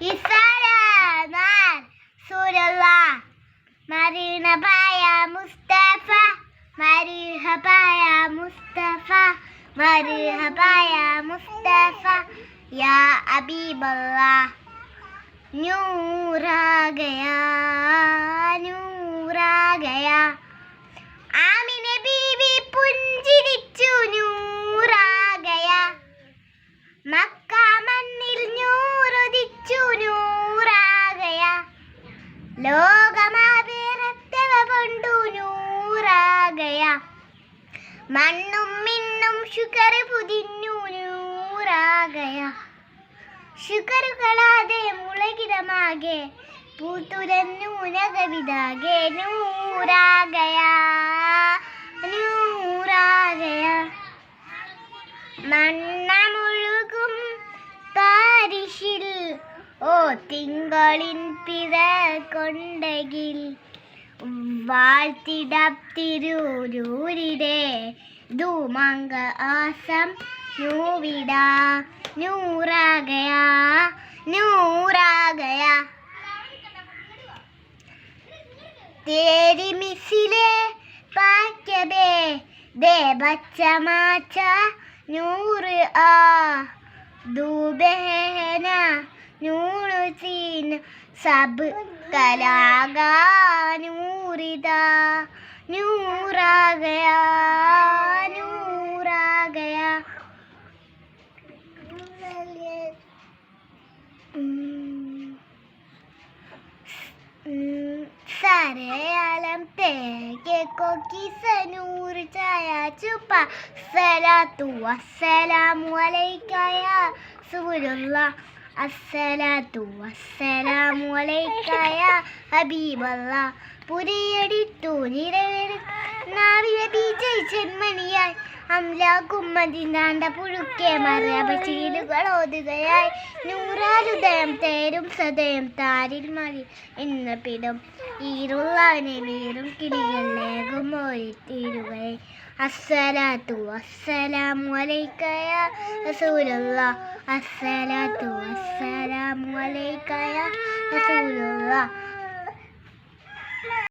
ഇസലാമാൻ സൂരല്ല. മരീനബായ മുസ്തഫ മരിഹബായ മുസ്തഫ മരിഹബായ മുസ്തഫ. യാ അബീബല്ല നൂറാ ഗയാ കൊണ്ടു നൂറാകയ. മണ്ണും മിണ്ണും ഷുഗർ പുതിഞ്ഞു നൂറാകയ. ഷുഗറുകളാതെ മുളകിടമാകെ പൂത്തുരന്നു നഗവിതാകെ നൂറാകയ നൂറാകയ. മണ്ണ മുഴുകും പാരിഷിൽ ഓ തിങ്കളിൻ പിറ വാഴ്ത്തിടം തിരൂരൂരിടെ ധൂമങ്ക ആസം നൂവിട നൂറാകയാ നൂറാകയാ. തേരി മിസിലെ പാക്കബേ ദേവച്ച മാച്ച നൂറ് ആ. ദൂബേന നൂറുസീൻ സബ് കലാകാനൂറിത. നൂറാകയ നൂറാകയ. സരയാലം തേക്കെ കൊക്കിസനൂർ ചായ ചുപ്പ. സലാത്തു വസ്സലാമു അലൈക്കയ. സുബുലുള്ള അസ്സലാത്തു വസ്സലാമു അലൈക്കയ ഹബീബല്ല. പുരിയടിത്തു നിറവേറി നാവിലെ ബീജന്മണിയായി അംലാകുമ്മതിനാണ്ട പുഴുക്കെ മറയപശീലുകൾ ഓതുകയായി. നൂറാലുദയം തേരും സദയം താരിൽ മതി എന്ന പിടം. ഈറുള്ളവനെ വീറും കിളികളിലേകും ഓരിത്തീരുകയായി. അസ്സലാത്തു അസ്സലാമു അലൈക്കയ റസൂലുള്ള. അസ്സലാത്തു അസ്സലാമു അലൈക്കയ റസൂലുള്ള.